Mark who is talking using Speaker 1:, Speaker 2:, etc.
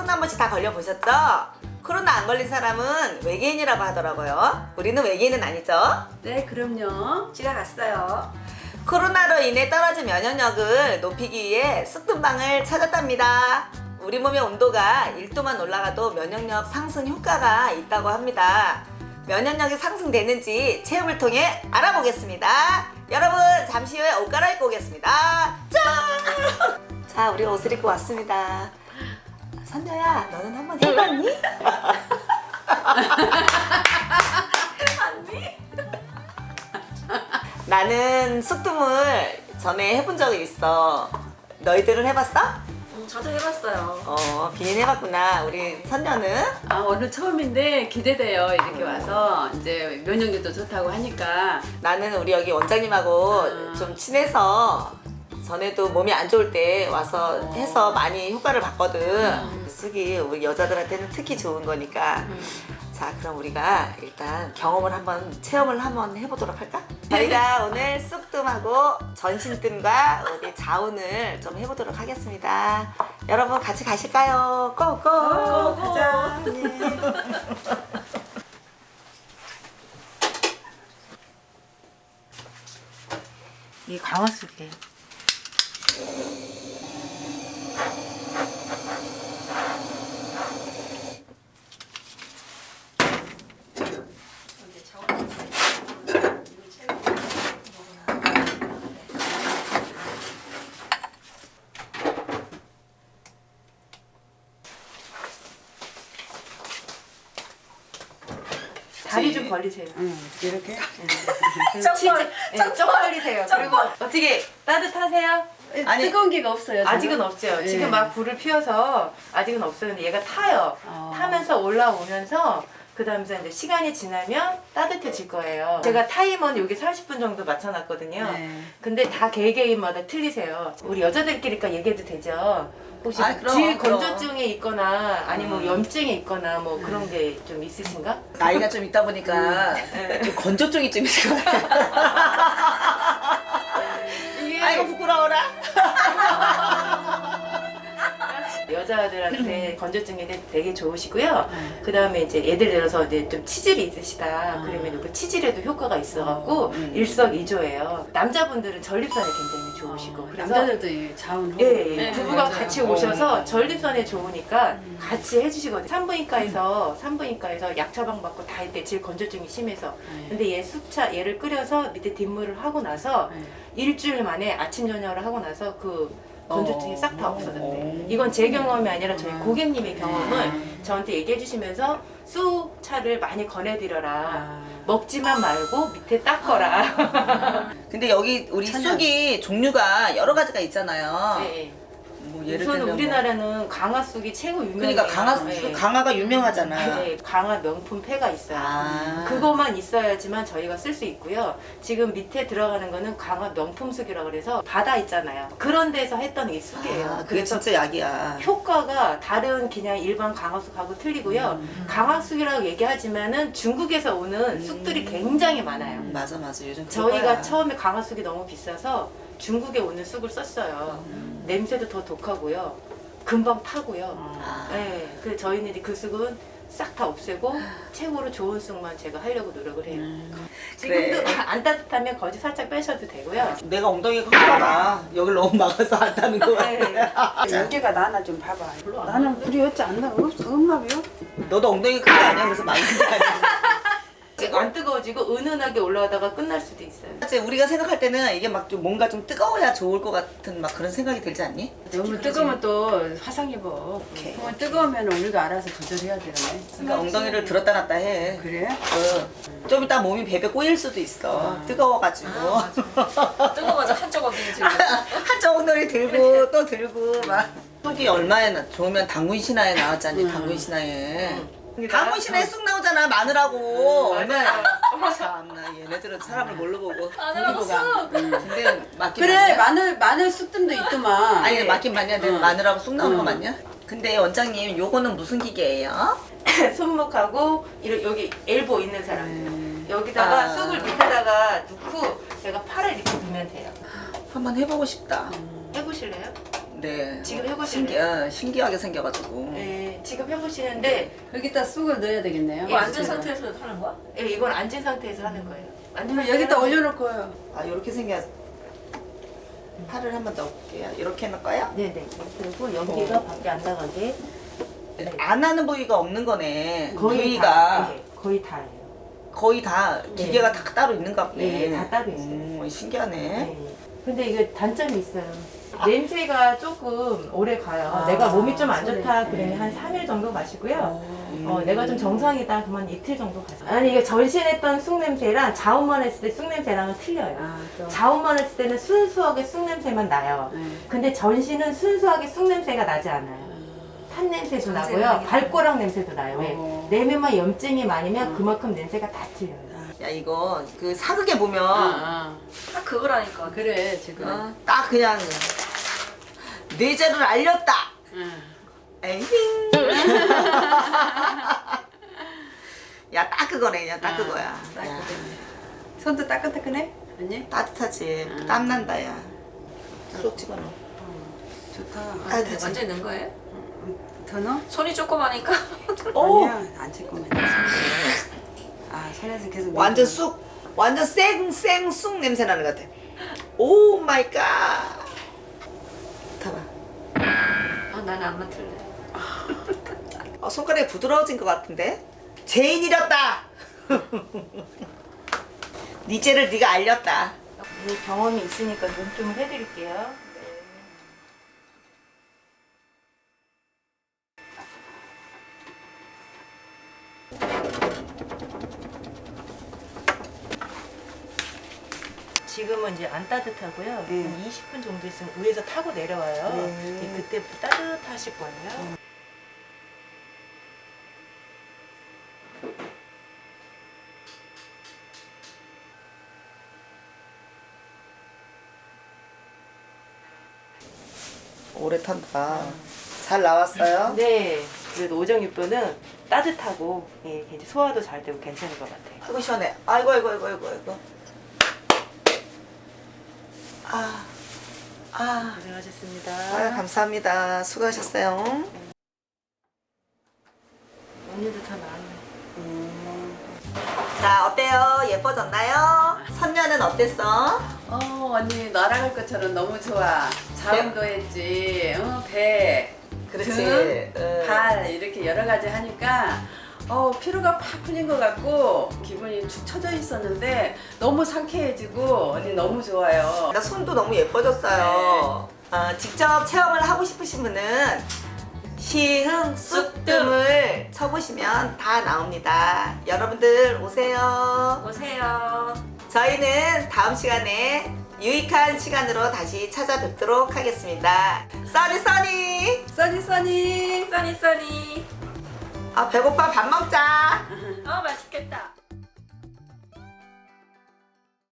Speaker 1: 코로나 한 번씩 다 걸려보셨죠? 코로나 안 걸린 사람은 외계인이라고 하더라고요. 우리는 외계인은 아니죠?
Speaker 2: 네, 그럼요. 지나갔어요.
Speaker 1: 코로나로 인해 떨어진 면역력을 높이기 위해 쑥뜸방을 찾았답니다. 우리 몸의 온도가 1도만 올라가도 면역력 상승 효과가 있다고 합니다. 면역력이 상승되는지 체험을 통해 알아보겠습니다. 여러분 잠시 후에 옷 갈아입고 오겠습니다. 짠! 자 우리 옷을 입고 왔습니다. 선녀야 너는 한번 해봤니? 나는 쑥뜸을 전에 해본 적이 있어. 너희들은 해봤어?
Speaker 2: 음, 저도 해봤어요.
Speaker 1: 어, 비인 해봤구나. 우리 선녀는?
Speaker 3: 아, 오늘 처음인데 기대돼요. 이렇게 와서 이제 면역력도 좋다고 하니까
Speaker 1: 나는 우리 여기 원장님하고
Speaker 3: 아.
Speaker 1: 좀 친해서 전에도 몸이 안 좋을 때 와서
Speaker 3: 어.
Speaker 1: 해서 많이 효과를 봤거든.
Speaker 3: 음.
Speaker 1: 쓰기 우리 여자들한테는 특히 좋은 거니까. 자, 그럼 우리가 일단 경험을 한번 체험을 한번 해보도록 할까? 저희가 오늘 쑥뜸하고 전신뜸과 우리 자운을 좀 해보도록 하겠습니다. 여러분 같이 가실까요? 고고!
Speaker 2: 가자.
Speaker 1: 이 강화쑥이에요.
Speaker 2: Thank you. 좀 벌리세요.
Speaker 3: 이렇게
Speaker 2: 치즈, 네, 쩍 벌리세요. 그리고 어떻게 따뜻하세요?
Speaker 1: 아니,
Speaker 3: 뜨거운 게가 없어요.
Speaker 2: 아직은
Speaker 3: 저는.
Speaker 2: 없죠.
Speaker 3: 네.
Speaker 2: 지금 막 불을 피워서 아직은 없어요. 근데 얘가 타요.
Speaker 3: 어.
Speaker 2: 타면서 올라오면서 그 다음에 이제 시간이 지나면 따뜻해질 거예요. 제가 타이머는 여기 40분 정도 맞춰놨거든요.
Speaker 3: 네.
Speaker 2: 근데 다 개개인마다 틀리세요. 우리 여자들끼리니까 얘기해도 되죠? 혹시
Speaker 1: 아, 그럼,
Speaker 2: 질
Speaker 1: 그럼.
Speaker 2: 건조증에 있거나 아니면
Speaker 1: 음.
Speaker 2: 염증에 있거나 뭐 그런 게 좀 있으신가?
Speaker 1: 나이가 좀 있다 보니까 좀 건조증이 좀 있을 것 같아요.
Speaker 2: 이게
Speaker 1: 아이고 부끄러워라.
Speaker 2: 여자들한테 건조증이 되게 좋으시고요. 그 다음에 이제 예를 들어서 이제 좀 치질이 있으시다. 그러면 그 치질에도 효과가 있어갖고
Speaker 3: 음.
Speaker 2: 일석이조예요. 남자분들은 전립선에 굉장히 좋으시고 그래서
Speaker 3: 남자들도 이 자운
Speaker 2: 예. 예. 부부가
Speaker 3: 맞아요.
Speaker 2: 같이 오셔서
Speaker 3: 어.
Speaker 2: 전립선에 좋으니까 같이 해주시거든요. 산부인과에서 산부인과에서 약 처방 받고 다할때질 건조증이 심해서
Speaker 3: 네.
Speaker 2: 근데 얘 쑥차 얘를 끓여서 밑에 뒷물을 하고 나서
Speaker 3: 네.
Speaker 2: 일주일 만에 아침 저녁을 하고 나서 그 건조증이
Speaker 3: 어.
Speaker 2: 싹다 없어졌대요.
Speaker 3: 어.
Speaker 2: 이건 제 경험이 아니라 저희
Speaker 3: 음.
Speaker 2: 고객님의 경험을
Speaker 3: 음.
Speaker 2: 저한테 얘기해 주시면서 쑥 차를 많이 권해드려라.
Speaker 3: 아.
Speaker 2: 먹지만 말고 밑에 닦거라.
Speaker 1: 근데 여기 우리. 쑥이 종류가 여러 가지가 있잖아요.
Speaker 2: 네.
Speaker 1: 뭐 예를
Speaker 2: 우선
Speaker 1: 들면 뭐-
Speaker 2: 우리나라는 강화 쑥이 최고 유명해요.
Speaker 1: 그러니까 강화
Speaker 2: 네.
Speaker 1: 강화가 유명하잖아.
Speaker 2: 네, 강화 명품 폐가 있어요.
Speaker 1: 아.
Speaker 2: 그거만 있어야지만 저희가 쓸 수 있고요. 지금 밑에 들어가는 거는 강화 명품 쑥이라 그래서 바다 있잖아요. 그런 데서 했던 이 쑥이에요.
Speaker 1: 아, 그게
Speaker 2: 그래서
Speaker 1: 진짜 약이야.
Speaker 2: 효과가 다른 그냥 일반 강화쑥하고 틀리고요.
Speaker 1: 음.
Speaker 2: 강화쑥이라고 얘기하지만은 중국에서 오는 쑥들이 굉장히 많아요.
Speaker 1: 음, 맞아 맞아 요즘
Speaker 2: 저희가. 처음에 강화쑥이 너무 비싸서 중국에 오는 쑥을 썼어요.
Speaker 1: 음.
Speaker 2: 냄새도 더 독하고요. 금방 타고요.
Speaker 1: 아.
Speaker 2: 네, 그 저희는 이제 그 쑥은 싹 다 없애고 최고로 좋은 쑥만 제가 하려고 노력을 해요. 지금도
Speaker 1: 그래.
Speaker 2: 안 따뜻하면 거지 살짝 빼셔도 되고요.
Speaker 1: 내가 엉덩이가 봐. 여기를 너무 막아서 안 타는 거 같아.
Speaker 2: 네.
Speaker 4: 여기가 나나 좀 봐봐. 나는 불이 없지 않나? 없, 없나봐요?
Speaker 1: 너도 엉덩이가 큰거 아니야? 그래서 막는 거 아니야?
Speaker 2: 안 뜨거워지고 은은하게 올라가다가 끝날 수도 있어요.
Speaker 1: 사실 우리가 생각할 때는 이게 막 좀 뭔가 좀 뜨거워야 좋을 것 같은 막 그런 생각이 들지 않니?
Speaker 3: 너무 뜨거우면 또 화상 입어.
Speaker 1: 오케이.
Speaker 3: 그러면 뜨거우면 우리가 알아서 조절해야 되네.
Speaker 1: 그러니까 엉덩이를 들었다 놨다 해.
Speaker 3: 그래?
Speaker 1: 어. 좀 이따 몸이 베베 꼬일 수도 있어. 뜨거워가지고.
Speaker 5: 뜨거워서 한쪽 어깨는 지금
Speaker 1: 한쪽 엉덩이 들고 또 들고 막. 속이 얼마에 나, 좋으면 당군 신화에 나왔잖니, 당군 신화에. 당군 신화에 쑥 나오잖아, 마늘하고. 얼마나. 참나, 얘네들은 사람을 뭘로 보고.
Speaker 5: 마늘하고
Speaker 1: 보고 가.
Speaker 5: 쑥!
Speaker 1: 근데 맞긴
Speaker 3: 그래
Speaker 1: 맞냐?
Speaker 3: 마늘 마늘 쑥뜸도 있더만.
Speaker 1: 아니, 맞긴 맞냐? 근데
Speaker 3: 응.
Speaker 1: 마늘하고 쑥 나오는 거
Speaker 3: 응.
Speaker 1: 맞냐? 근데 원장님, 요거는 무슨 기계예요?
Speaker 2: 손목하고 이런 여기 엘보 있는 사람 여기다가
Speaker 1: 아.
Speaker 2: 쑥을 밑에다가 넣고 제가 팔을 이렇게 두면 돼요.
Speaker 1: 한번 해보고 싶다.
Speaker 2: 해보실래요?
Speaker 1: 네.
Speaker 2: 지금 해보실래요?
Speaker 1: 신기, 어, 신기하게 생겨가지고.
Speaker 2: 네, 지금 해보시는데
Speaker 4: 여기다 쑥을 넣어야 되겠네요.
Speaker 5: 이거 앉은 상태에서 하는 거야?
Speaker 2: 예, 이건 앉은 상태에서 하는 거예요. 앉은
Speaker 4: 그럼
Speaker 2: 상태에서
Speaker 4: 여기다
Speaker 2: 하는
Speaker 4: 올려놓고요.
Speaker 1: 아, 이렇게 생겨. 팔을 한번 넣어볼게요. 이렇게 해놓을까요?
Speaker 2: 네네. 그리고 연기가 밖에 안 나가게
Speaker 1: 안 하는 부위가 없는 거네.
Speaker 2: 거의
Speaker 1: 부위가
Speaker 2: 다, 네, 거의 다예요.
Speaker 1: 거의 다
Speaker 2: 네.
Speaker 1: 기계가 다 따로 있는가 보네.
Speaker 2: 네, 다 따로 있어요.
Speaker 1: 음, 신기하네.
Speaker 2: 네. 근데 이게 단점이 있어요. 냄새가 조금 오래 가요.
Speaker 1: 아,
Speaker 2: 내가 몸이 좀 안. 좋다 그러면 한 3일 정도 가시고요. 어, 내가 좀 정상이다 그러면 이틀 정도 가세요. 아니 이게 전신했던 쑥 냄새랑 자운만 했을 때 쑥 냄새랑은 틀려요.
Speaker 4: 아, 또.
Speaker 2: 자운만 했을 때는 순수하게 쑥 냄새만 나요.
Speaker 4: 네.
Speaker 2: 근데 전신은 순수하게 쑥 냄새가 나지 않아요. 탄 냄새도 나고요. 발꼬락 냄새도 나요. 왜?
Speaker 4: 어.
Speaker 2: 내면만 염증이 많으면 그만큼 냄새가 다 틀려요.
Speaker 1: 야, 이거 그 사극에 보면
Speaker 4: 아,
Speaker 5: 딱 그거라니까.
Speaker 4: 아. 그래 지금.
Speaker 1: 어, 딱 그냥 뇌제를 알렸다.
Speaker 4: 응.
Speaker 1: 에잉. 야, 딱 그거네. 그냥 딱
Speaker 4: 아,
Speaker 1: 그거야.
Speaker 4: 딱
Speaker 1: 야.
Speaker 4: 손도 따끈따끈해? 아니?
Speaker 1: 따뜻하지.
Speaker 4: 음.
Speaker 1: 땀 난다, 야. 쏙 집어넣어.
Speaker 4: 좋다.
Speaker 1: 아, 되지.
Speaker 5: 완전 넣은 거예요?
Speaker 4: 더 넣어?
Speaker 5: 손이 조그마니까.
Speaker 1: 오!
Speaker 4: 아니야 안 찍고만. 아 손에서 계속.
Speaker 1: 완전. 쑥, 완전 쌩쌩 쑥 냄새 나는 것 같아. 오 마이 갓. 봐봐.
Speaker 5: 아, 나는 안 맡을래.
Speaker 1: 어, 손가락이 부드러워진 것 같은데? 죄인 잃었다. 니 죄를 네가 알렸다.
Speaker 2: 이 경험이 있으니까 좀, 좀 해드릴게요. 지금은 이제 안 따뜻하고요.
Speaker 1: 네.
Speaker 2: 한 20분 정도 있으면 위에서 타고 내려와요.
Speaker 1: 네.
Speaker 2: 예, 그때부터 따뜻하실 거예요.
Speaker 1: 오래 탄다. 잘 나왔어요?
Speaker 2: 네. 그래도 오정육부는 따뜻하고 예, 이제 소화도 잘 되고 괜찮을 것 같아요.
Speaker 1: 아이고 시원해. 아이고 아이고 아이고 아이고 아이고. 아, 아,
Speaker 2: 고생하셨습니다.
Speaker 1: 아 감사합니다. 수고하셨어요.
Speaker 2: 언니도 다 나았네.
Speaker 1: 자 어때요? 예뻐졌나요? 선녀는 어땠어?
Speaker 3: 어 언니 날아갈 것처럼 너무 좋아. 자음도 했지. 어, 배,
Speaker 1: 그렇지.
Speaker 3: 등,
Speaker 1: 응.
Speaker 3: 발 이렇게 여러 가지 하니까 어, 피로가 팍 풀린 것 같고 기분이 축 처져 있었는데 너무 상쾌해지고 언니 너무 좋아요.
Speaker 1: 나 손도 너무 예뻐졌어요. 어, 직접 체험을 하고 싶으신 분은 시흥 쑥뜸을 쳐보시면 다 나옵니다. 여러분들 오세요.
Speaker 5: 오세요.
Speaker 1: 저희는 다음 시간에 유익한 시간으로 다시 찾아뵙도록 하겠습니다. 써니 써니.
Speaker 3: 써니 써니.
Speaker 5: 써니 써니.
Speaker 1: 아 배고파 밥 먹자.
Speaker 5: 아, 맛있겠다.